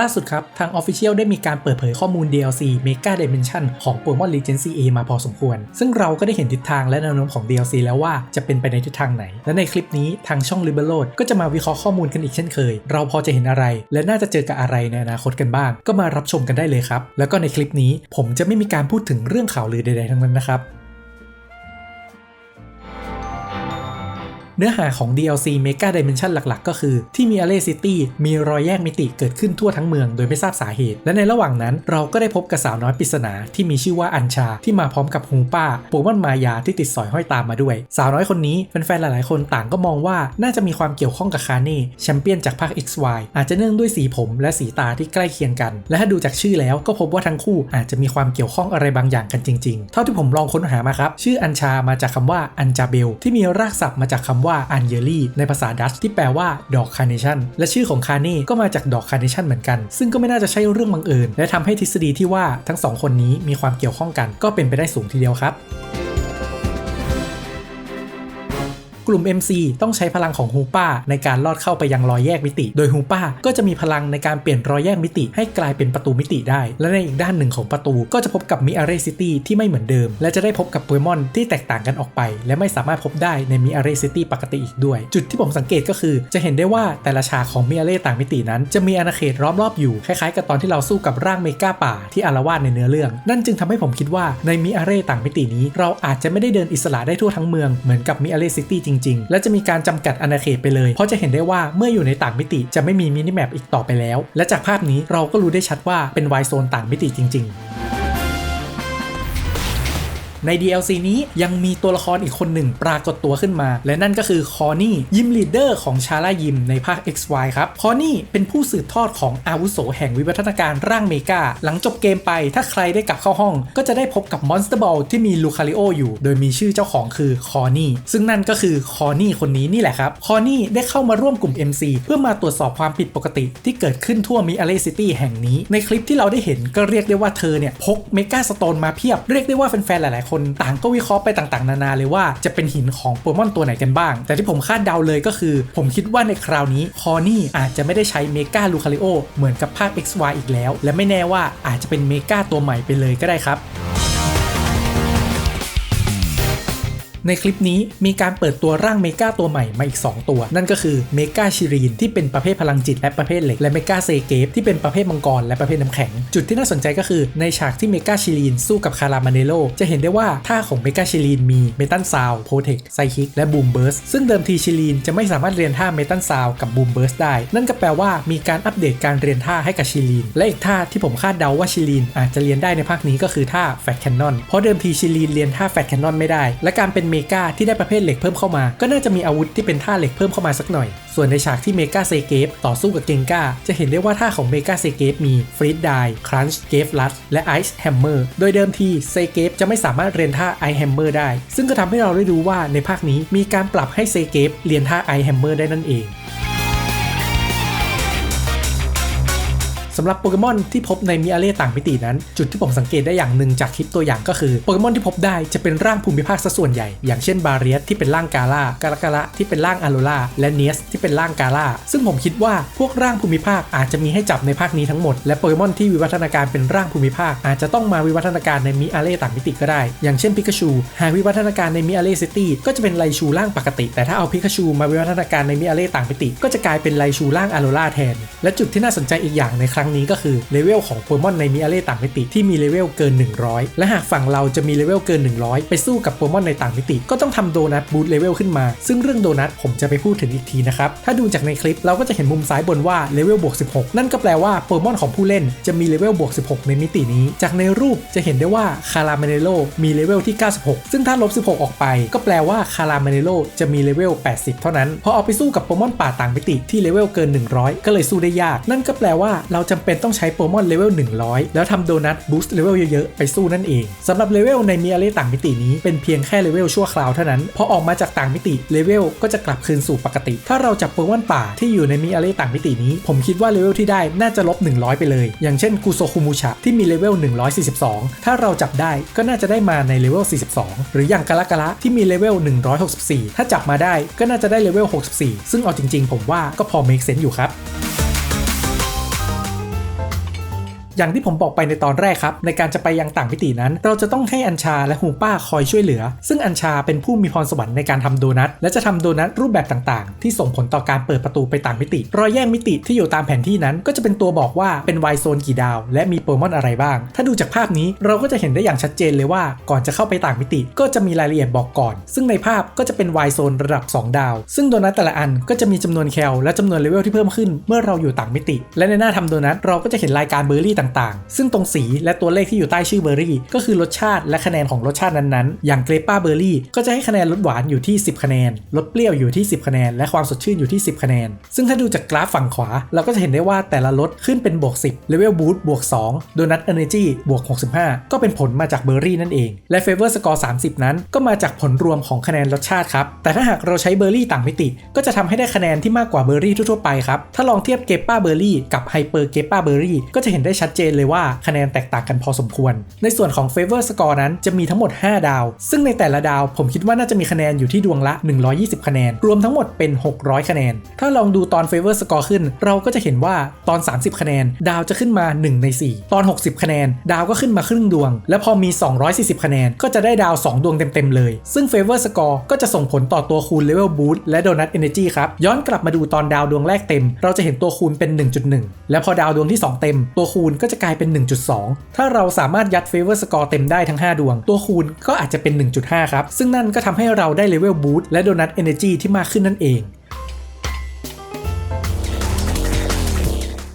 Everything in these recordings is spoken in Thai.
ล่าสุดครับ ทาง Official ได้มีการเปิดเผยข้อมูล DLC Mega Dimension ของ Pokemon Regency A มาพอสมควร ซึ่งเราก็ได้เห็นทิศทางและแนวโน้มของ DLC แล้วว่าจะเป็นไปในทิศทางไหน และในคลิปนี้ทางช่อง l i b e r o a d ก็จะมาวิเคราะห์ข้อมูลกันอีกเช่นเคย เราพอจะเห็นอะไร และน่าจะเจอกับอะไรในอนาคตกันบ้าง ก็มารับชมกันได้เลยครับ แล้วก็ในคลิปนี้ผมจะไม่มีการพูดถึงเรื่องข่าวลือใดๆทั้งนั้นนะครับ เนื้อหาของ DLC Mega Dimension หลักๆ ก็คือ ที่มี Alley City มีรอยแยกมิติเกิดขึ้นทั่วทั้งเมืองโดยไม่ทราบสาเหตุ และในระหว่างนั้นเราก็ได้พบกับสาวน้อยปริศนาที่มีชื่อว่าอัญชาที่มาพร้อมกับฮูป้าโปเกมอนมายาที่ติดสอยห้อยตามมาด้วย สาวน้อยคนนี้แฟนๆหลายๆ คนต่างก็มองว่าน่าจะมีความเกี่ยวข้องกับคาเน่แชมเปี้ยนจากภาค XY อาจจะเนื่องด้วยสีผมและสีตาที่ใกล้เคียงกัน และถ้าดูจากชื่อแล้วก็พบว่าทั้งคู่อาจจะมีความเกี่ยวข้องอะไรบางอย่างกันจริง ๆ เท่าที่ผมลองค้นหามาครับชื่ออัญชามาจากคำว่าอัญจาเบลที่มีรากศัพท์มาจากคำว่าอันเยลี่ในภาษาดัตช์ที่แปลว่าดอกคาร์เนชันและชื่อของคาเน่ก็มาจากดอกคาร์เนชันเหมือนกัน ซึ่งก็ไม่น่าจะใช่เรื่องบังเอิญและทำให้ทฤษฎีที่ว่าทั้งสองคนนี้มีความเกี่ยวข้องกันก็เป็นไปได้สูงทีเดียวครับ กลุ่ม MC ต้องใช้พลังของฮูป้าในการลอดเข้าไปยังรอยแยกมิติ โดยฮูป้าก็จะมีพลังในการเปลี่ยนรอยแยกมิติ ให้กลายเป็นประตูมิติได้ และในอีกด้านหนึ่งของประตูก็จะพบกับมิอาเรซิตี้ที่ไม่เหมือนเดิม และจะได้พบกับโปเกมอนที่แตกต่างกันออกไป และไม่สามารถพบได้ในมิอาเรซิตี้ปกติอีกด้วย จุดที่ผมสังเกตก็คือ จะเห็นได้ว่าแต่ละฉากของมิอาเรต่างมิตินั้น จะมีอาณาเขตล้อมรอบอยู่คล้ายๆ กับตอนที่เราสู้กับร่างเมกาป่าที่อารวาสในเนื้อเรื่อง นั่นจึงทำให้ผมคิดว่าในมิอาเรต่างมิตินี้ เราอาจจะไม่ได้เดินอิสระได้ทั่วทั้งเมืองเหมือนกับมิอาเรซิตี้จริงๆ และจะมีการจำกัดอาณาเขตไปเลย เพราะจะเห็นได้ว่าเมื่ออยู่ในต่างมิติจะไม่มีมินิแมปอีกต่อไปแล้ว และจากภาพนี้เราก็รู้ได้ชัดว่าเป็นไวโซนต่างมิติจริง ๆ ใน DLC นี้ยังมีตัวละครอีกคนหนึ่งปรากฏตัวขึ้นมา และนั่นก็คือคอนี่ยิมลีดเดอร์ของชาร่ายิมในภาค XY ครับ คอนี่เป็นผู้สืบทอดของอาวุโสแห่งวิวัฒนาการร่างเมกาหลังจบเกมไปถ้าใครได้กลับเข้าห้อง ก็จะได้พบกับมอนสเตอร์บอลที่มีลูคาริโออยู่ โดยมีชื่อเจ้าของคือคอนี่ซึ่งนั่นก็คือคอนี่คนนี้นี่แหละครับคอนี่ได้เข้ามาร่วมกลุ่ม MC เพื่อมาตรวจสอบความผิดปกติ ที่เกิดขึ้นทั่วมิอาเลซิตี้แห่งนี้ ในคลิปที่เราได้เห็นก็เรียกได้ว่าเธอเนี่ยพกเมกาสโตนมาเพียบเรียกได้ว่าแฟนๆหลายๆคนต่างก็วิเคราะห์ไปต่างๆ นานาเลยว่าจะเป็นหินของโปเกมอนตัวไหนกันบ้าง แต่ที่ผมคาดเดาเลยก็คือ ผมคิดว่าในคราวนี้คอนี่อาจจะไม่ได้ใช้เมกาลูคาริโอเหมือนกับภาค XY อีกแล้ว และไม่แน่ว่าอาจจะเป็นเมกาตัวใหม่ไปเลยก็ได้ครับ ในคลิปนี้มีการเปิดตัวร่างเมกาตัวใหม่มาอีก 2 ตัว นั่นก็คือเมกาชิรีนที่เป็นประเภทพลังจิตและประเภทเหล็กและเมกาเซเกฟที่เป็นประเภทมังกรและประเภทน้ำแข็ง จุดที่น่าสนใจก็คือในฉากที่เมกาชิรีนสู้กับคารามาเนโลจะเห็นได้ว่าท่าของเมกาชิรีนมีเมตันซาวโพเทคไซคิกและบูมเบิร์สซึ่งเดิมทีชิรีนจะไม่สามารถเรียนท่าเมตันซาวกับบูมเบิร์สได้ นั่นก็แปลว่ามีการอัปเดตการเรียนท่าให้กับชิลีน และอีกท่าที่ผมคาดเดาว่าชิลีนอาจจะเรียนได้ในภาคนี้ก็คือท่าแฟตแคนนอนเพราะเดิมทีชิลีนเรียนท่าแฟตแคนนอนไม่ได้ และการเป็นเมกาที่ได้ประเภทเหล็กเพิ่มเข้ามา ก็น่าจะมีอาวุธที่เป็นท่าเหล็กเพิ่มเข้ามาสักหน่อย ส่วนในฉากที่เมกาเซเกฟต่อสู้กับเกงกาจะเห็นได้ว่าท่าของเมกาเซเกฟมีฟรีดไดครันช์เกฟลัสและไอซ์แฮมเมอร์โดยเดิมทีเซเกฟจะไม่สามารถเรียนท่าไอแฮมเมอร์ได้ ซึ่งก็ทำให้เราได้รู้ว่าในภาคนี้มีการปรับให้เซเกฟเรียนท่าไอแฮมเมอร์ได้นั่นเอง สำหรับโปเกมอนที่พบในมิอาเล่ต่างมิตินั้น จุดที่ผมสังเกตได้อย่างหนึ่งจากคลิปตัวอย่างก็คือโปเกมอนที่พบได้จะเป็นร่างภูมิภาคซะส่วนใหญ่ อย่างเช่นบาเรียสที่เป็นร่างกาล่ากาลากาละที่เป็นร่างอารูล่าและเนียสที่เป็นร่างกาล่าซึ่งผมคิดว่าพวกร่างภูมิภาคอาจจะมีให้จับในภาคนี้ทั้งหมดและโปเกมอนที่วิวัฒนาการเป็นร่างภูมิภาค อาจจะต้องมาวิวัฒนาการในมิอาเล่ต่างมิติก็ได้ อย่างเช่นพิกาชูหากวิวัฒนาการในมิอาเล่ซิตี้ก็จะเป็นไลชูร่างปกติ แต่ถ้าเอาพิกาชูมาวิวัฒนาการในมิอาเล่ต่างมิติ ก็จะกลายเป็นไลชูร่างอารูล่าแทน และจุดที่น่าสนใจอีกอย่างในครั้งนี้ก็คือเลเวลของโปเกมอนในมิอาเล่ต่างมิติที่มีเลเวลเกิน 100 และหากฝั่งเราจะมีเลเวลเกิน 100 ไปสู้กับโปเกมอนในต่างมิติ ก็ต้องทำโดนัทบูตเลเวลขึ้นมา ซึ่งเรื่องโดนัทผมจะไปพูดถึงอีกทีนะครับ ถ้าดูจากในคลิปเราก็จะเห็นมุมซ้ายบนว่าเลเวลบวก16 นั่นก็แปลว่าโปเกมอนของผู้เล่นจะมีเลเวลบวก16 ในมิตินี้ จากในรูปจะเห็นได้ว่าคาราเมเนโลมีเลเวลที่ 96 ซึ่งถ้าลบ 16 ออกไป ก็แปลว่าคาราเมเนโลจะมีเลเวล 80 เท่านั้น พอเอาไปสู้กับโปเกมอนป่าต่างมิติที่เลเวลเกิน 100 ก็เลยสู้ได้ยาก นั่นก็แปลว่าเราจำเป็นต้องใช้โปเกมอนเลเวล100 แล้วทำโดนัทบูสต์เลเวลเยอะๆ ไปสู้นั่นเองสำหรับเลเวลในมิอาเล่ต่างมิตินี้เป็นเพียงแค่เลเวลชั่วคราวเท่านั้น พอออกมาจากต่างมิติเลเวลก็จะกลับคืนสู่ปกติ ถ้าเราจับโปเกมอนป่าที่อยู่ในมิอาเล่ต่างมิตินี้ ผมคิดว่าเลเวลที่ได้น่าจะลบ 100 ไปเลย อย่างเช่นกุโซคุมูชะที่มีเลเวล142 ถ้าเราจับได้ก็น่าจะได้มาในเลเวล42 หรืออย่างกาละกาละที่มีเลเวล164 ถ้าจับมาได้ก็น่าจะได้เลเวล64 ซึ่งเอาจริง ๆ ผมว่าก็พอ make sense อยู่ครับ อย่างที่ผมบอกไปในตอนแรกครับ ในการจะไปยังต่างมิตินั้น เราจะต้องให้อัญชาและฮูป้าคอยช่วยเหลือ ซึ่งอัญชาเป็นผู้มีพรสวรรค์ในการทำโดนัทและจะทำโดนัทรูปแบบต่างๆ ที่ส่งผลต่อการเปิดประตูไปต่างมิติ รอยแยกมิติที่อยู่ตามแผนที่นั้น ก็จะเป็นตัวบอกว่าเป็นไวโซนกี่ดาว และมีโปเกมอนอะไรบ้าง ถ้าดูจากภาพนี้เราก็จะเห็นได้อย่างชัดเจนเลยว่าก่อนจะเข้าไปต่างมิติ ก็จะมีรายละเอียดบอกก่อน ซึ่งในภาพก็จะเป็นไวโซนระดับ 2 ดาว ซึ่งโดนัทแต่ละอันก็จะมีจำนวนแคลและจำนวนเลเวลที่เพิ่มขึ้น เมื่อเราอยู่ต่างมิติ และในหน้าทำโดนัทเราก็จะเห็นรายการเบอร์รี่ต่างๆ ซึ่งตรงสีและตัวเลขที่อยู่ใต้ชื่อเบอร์รี่ ก็คือรสชาติและคะแนนของรสชาตินั้นๆ อย่างเกรปป้าเบอร์รี่ก็จะให้คะแนนรสหวานอยู่ที่ 10 คะแนน รสเปรี้ยวอยู่ที่ 10 คะแนน และความสดชื่นอยู่ที่ 10 คะแนน ซึ่งถ้าดูจากกราฟฝั่งขวา เราก็จะเห็นได้ว่าแต่ละรสขึ้นเป็นบวก 10เลเวลบูสต์บวก2โดนัทเอเนจีบวก 65 ก็เป็นผลมาจากเบอร์รี่นั่นเอง และเฟเวอร์สกอร์30 นั้น ก็มาจากผลรวมของคะแนนรสชาติครับ แต่ถ้าหากเราใช้เบอร์รี่ต่างมิติ ก็จะทำให้ได้คะแนนที่มากกว่าเบอร์รี่ทั่วๆไปครับ ถ้าลองเทียบเกปป้าเบอร์รี่กับไฮเปอร์เกปป้าเบอร์รี่ก็จะเห็นได้ชัดเจนเลยว่าคะแนนแตกต่างกันพอสมควร ในส่วนของเฟเวอร์สกอร์นั้นจะมีทั้งหมด 5 ดาว ซึ่งในแต่ละดาวผมคิดว่าน่าจะมีคะแนนอยู่ที่ดวงละ 120 คะแนน รวมทั้งหมดเป็น 600 คะแนน ถ้าลองดูตอนเฟเวอร์สกอร์ขึ้น เราก็จะเห็นว่าตอน 30 คะแนน ดาวจะขึ้นมา 1 ใน 4 ตอน 60 คะแนน ดาวก็ขึ้นมาครึ่งดวง และพอมี 240 คะแนน ก็จะได้ดาว 2 ดวงเต็มๆเลย ซึ่งเฟเวอร์สกอร์ก็จะส่งผลต่อตัวคูณเลเวลบูสต์และโดนัทเอเนจีครับย้อนกลับมาดูตอนดาวดวงแรกเต็ม เราจะเห็นตัวคูณเป็น 1.1 และพอดาวดวงที่ 2 เต็ม ตัวคูณก็จะกลายเป็น 1.2 ถ้าเราสามารถยัดเฟเวอร์สกอร์เต็มได้ทั้ง 5 ดวง ตัวคูณก็อาจจะเป็น 1.5 ครับ ซึ่งนั่นก็ทำให้เราได้เลเวลบูตและโดนัทเอเนจีที่มากขึ้นนั่นเอง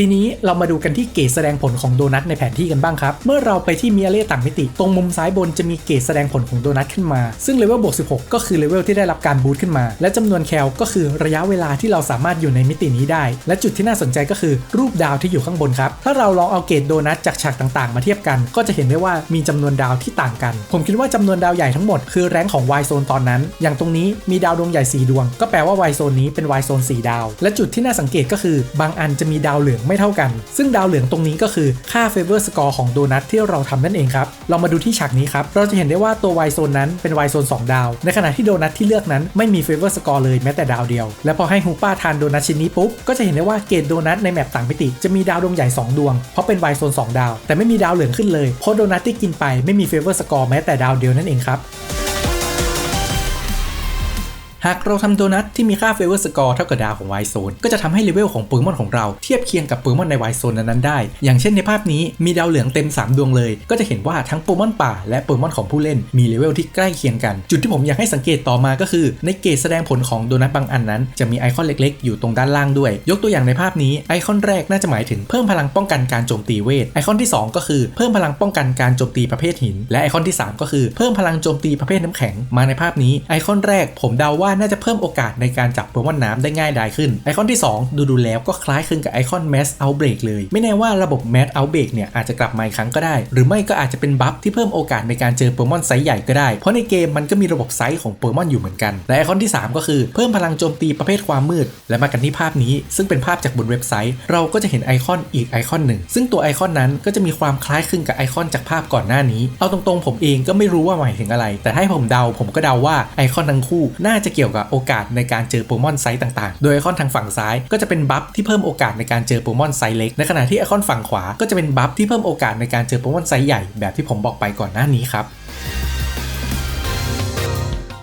ทีนี้เรามาดูกันที่เกรดแสดงผลของโดนัทในแผนที่กันบ้างครับ เมื่อเราไปที่มิอาเล่ต่างมิติ ตรงมุมซ้ายบนจะมีเกรดแสดงผลของโดนัทขึ้นมา ซึ่งเลเวลบวก16 ก็คือเลเวลที่ได้รับการบูตขึ้นมา และจำนวนแคลก็คือระยะเวลาที่เราสามารถอยู่ในมิตินี้ได้ และจุดที่น่าสนใจก็คือรูปดาวที่อยู่ข้างบนครับ ถ้าเราลองเอาเกรดโดนัทจากฉากต่างๆ มาเทียบกัน ก็จะเห็นได้ว่ามีจำนวนดาวที่ต่างกัน ผมคิดว่าจำนวนดาวใหญ่ทั้งหมดคือแรงของ Y โซนตอนนั้น อย่างตรงนี้มีดาวดวงใหญ่4ดวง ก็แปลว่า Y โซนนี้เป็น Y โซน4ดาว และจุดที่น่าสังเกตก็คือบางอันจะมีดาวเหลืองไม่เท่ากัน ซึ่งดาวเหลืองตรงนี้ก็คือค่า favor score ของโดนัทที่เราทำนั่นเองครับ เรามาดูที่ฉากนี้ครับ เราจะเห็นได้ว่าตัว y โซนนั้นเป็น y โซน2ดาว ในขณะที่โดนัทที่เลือกนั้นไม่มี favor score เลยแม้แต่ดาวเดียว และพอให้ฮูป้าทานโดนัทชิ้นนี้ปุ๊บ ก็จะเห็นได้ว่าเกรดโดนัทในแมปต่างมิติจะมีดาวดวงใหญ่ 2 ดวง เพราะเป็น y โซน2ดาว แต่ไม่มีดาวเหลืองขึ้นเลย เพราะโดนัทที่กินไปไม่มี favor score แม้แต่ดาวเดียวนั่นเองครับ หากเราทำโดนัทที่มีค่าเฟเวอร์สกอร์เท่ากับดาวของ Y โซนก็จะทำให้เลเวลของโปเกมอนของเราเทียบเคียงกับโปเกมอนใน Y โซนนั้นๆได้ อย่างเช่นในภาพนี้มีดาวเหลืองเต็ม 3 ดวงเลย ก็จะเห็นว่าทั้งโปเกมอนป่าและโปเกมอนของผู้เล่นมีเลเวลที่ใกล้เคียงกัน จุดที่ผมอยากให้สังเกตต่อมาก็คือ ในเกจแสดงผลของโดนัทบางอันนั้น จะมีไอคอนเล็กๆ อยู่ตรงด้านล่างด้วย ยกตัวอย่างในภาพนี้ไอคอนแรกน่าจะหมายถึงเพิ่มพลังป้องกันการโจมตีเวทไอคอนที่ 2 ก็คือเพิ่มพลังป้องกันการโจมตีประเภทหิน และไอคอนที่ 3 ก็คือเพิ่มพลังโจมตีประเภทน้ำแข็งมาในภาพนี้ไอคอนแรกผมเดาว่าน่าจะเพิ่มโอกาสในการจับโปเกมอนน้ำได้ง่ายดายขึ้น ไอคอนที่ 2 ดูดูแล้วก็คล้ายคลึงกับไอคอน Mass Outbreak เลย ไม่แน่ว่าระบบ Mass Outbreak เนี่ยอาจจะกลับมาอีกครั้งก็ได้ หรือไม่ก็อาจจะเป็นบัฟที่เพิ่มโอกาสในการเจอโปเกมอนไซส์ใหญ่ก็ได้ เพราะในเกมมันก็มีระบบไซส์ของโปเกมอนอยู่เหมือนกัน และไอคอนที่ 3 ก็คือเพิ่มพลังโจมตีประเภทความมืด และมากันที่ภาพนี้ ซึ่งเป็นภาพจากบนเว็บไซต์ เราก็จะเห็นไอคอนอีกไอคอนหนึ่ง ซึ่งตัวไอคอนนั้นก็จะมีความคล้ายคลึงกับไอคอนจากภาพก่อนหน้านี้ เอาตรงๆ ผมเองก็ไม่รู้ว่าหมายถึงอะไร แต่ให้ผมเดาผมก็เดาว่าไอคอนทั้งคู่น่าจะเกี่ยวกับโอกาสในการเจอโปเกมอนไซส์ต่างๆ โดยไอคอนทางฝั่งซ้ายก็จะเป็นบัฟที่เพิ่มโอกาสในการเจอโปเกมอนไซส์เล็ก ในขณะที่ไอคอนฝั่งขวาก็จะเป็นบัฟที่เพิ่มโอกาสในการเจอโปเกมอนไซส์ใหญ่แบบที่ผมบอกไปก่อนหน้านี้ครับ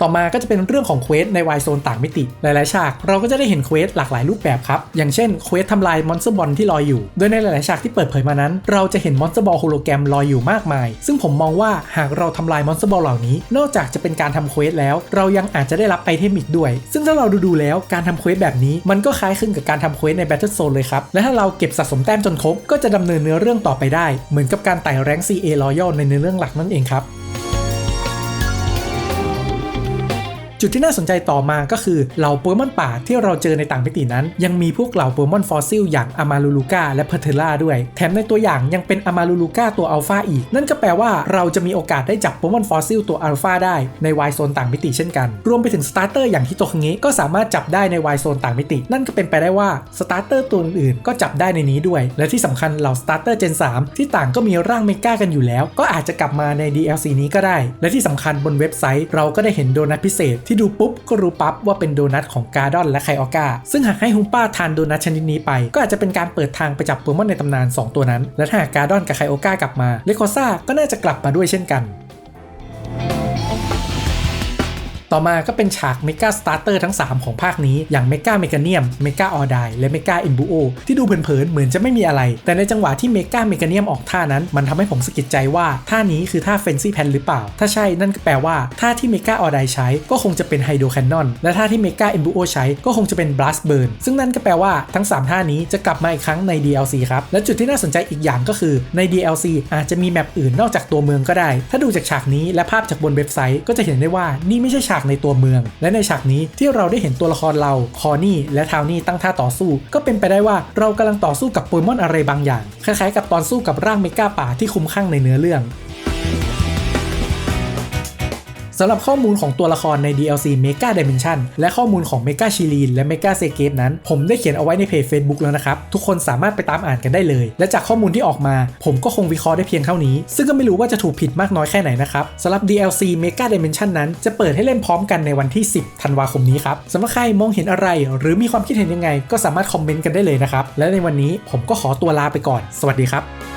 ต่อมาก็จะเป็นเรื่องของเควสในวายโซนต่างมิติ หลายๆฉากเราก็จะได้เห็นเควสหลากหลายรูปแบบครับ อย่างเช่นเควสทำลายมอนสเตอร์บอลที่ลอยอยู่ โดยในหลายๆฉากที่เปิดเผยมานั้น เราจะเห็นมอนสเตอร์บอลโฮโลแกรมลอยอยู่มากมาย ซึ่งผมมองว่าหากเราทำลายมอนสเตอร์บอลเหล่านี้ นอกจากจะเป็นการทำเควสแล้ว เรายังอาจจะได้รับไอเทมอีกด้วย ซึ่งถ้าเราดูๆแล้วการทำเควสแบบนี้ มันก็คล้ายคลึงกับการทำเควสใน Battle Zone เลยครับ และถ้าเราเก็บสะสมแต้มจนครบ ก็จะดำเนินเนื้อเรื่องต่อไปได้ เหมือนกับการไต่แรง CA Royal ในเนื้อเรื่องหลักนั่นเองครับ จุดที่น่าสนใจต่อมาก็คือเหล่าโปเกมอนป่าที่เราเจอในต่างมิตินั้น ยังมีพวกเหล่าโปเกมอนฟอสซิลอย่างอามาลูลูกาและเพเทล่าด้วย แถมในตัวอย่างยังเป็นอามาลูลูกาตัวอัลฟาอีก นั่นก็แปลว่าเราจะมีโอกาสได้จับโปเกมอนฟอสซิลตัวอัลฟาได้ในวายโซนต่างมิติเช่นกัน รวมไปถึงสตาร์เตอร์อย่างฮิโตคังเงะก็สามารถจับได้ในวายโซนต่างมิติ นั่นก็เป็นไปได้ว่าสตาร์เตอร์ตัวอื่นๆก็จับได้ในนี้ด้วย และที่สำคัญเหล่าสตาร์เตอร์เจน3ที่ต่างก็มีร่างเมกากันอยู่แล้ว ก็อาจจะกลับมาใน DLC นี้ก็ได้ และที่สำคัญบนเว็บไซต์เราก็ได้เห็นโดนัทพิเศษที่ดูปุ๊บก็รู้ปั๊บว่าเป็นโดนัทของการ์ดอนและไคออก้าซึ่งหากให้ฮุมป้าทานโดนัทชนิดนี้ไป ก็อาจจะเป็นการเปิดทางไปจับโปเกมอนในตำนาน 2 ตัวนั้น และถ้าหากการ์ดอนกับไคออก้ากลับมาเลโคซ่าก็น่าจะกลับมาด้วยเช่นกัน ต่อมาก็เป็นฉากเมกาสตาร์เตอร์ทั้ง 3 ของภาคนี้ อย่างเมกาเมกาเนียมเมกาออไดและเมกาเอ็นบูโอที่ดูเผินๆเหมือนจะไม่มีอะไร แต่ในจังหวะที่เมกาเมกาเนียมออกท่านั้น มันทำให้ผมสะกิดใจว่าท่านี้คือท่าเฟนซี่แพนหรือเปล่า ถ้าใช่นั่นก็แปลว่าท่าที่เมกาออไดใช้ก็คงจะเป็นไฮโดรแคนนอนและท่าที่เมกาเอ็นบูโอใช้ก็คงจะเป็นบลัสเบิร์นซึ่งนั่นก็แปลว่าทั้ง 3 ท่านี้จะกลับมาอีกครั้งใน DLC ครับและจุดที่น่าสนใจอีกอย่างก็คือใน DLC อาจจะมีแมปอื่นนอกจากตัวเมืองก็ได้ ถ้าดูจากฉากนี้และภาพจากบนเว็บไซต์ก็จะเห็นได้ว่านี่ไม่ใช่ฉากในตัวเมือง และในฉากนี้ที่เราได้เห็นตัวละครเราคอนี่และทาวนี่ตั้งท่าต่อสู้ ก็เป็นไปได้ว่าเรากำลังต่อสู้กับโปเกมอนอะไรบางอย่าง คล้ายๆกับตอนสู้กับร่างเมกาป่าที่คุ้มข้างในเนื้อเรื่อง สำหรับข้อมูลของตัวละครใน DLC Mega Dimension และข้อมูลของ Mega s h i r i n และ Mega s e g a t e นั้น ผมได้เขียนเอาไว้ในเพจ Facebook แล้วนะครับ ทุกคนสามารถไปตามอ่านกันได้เลย และจากข้อมูลที่ออกมา ผมก็คงวิเคราะห์ได้เพียงเท่านี้ ซึ่งก็ไม่รู้ว่าจะถูกผิดมากน้อยแค่ไหนนะครับสำหรับ DLC Mega Dimension นั้นจะเปิดให้เล่นพร้อมกันในวันที่ 10 ธันวาคมนี้ครับสำหรับใครมองเห็นอะไร หรือมีความคิดเห็นยังไง ก็สามารถคอมเมนต์กันได้เลยนะครับและในวันนี้ผมก็ขอตัวลาไปก่อน สวัสดีครับ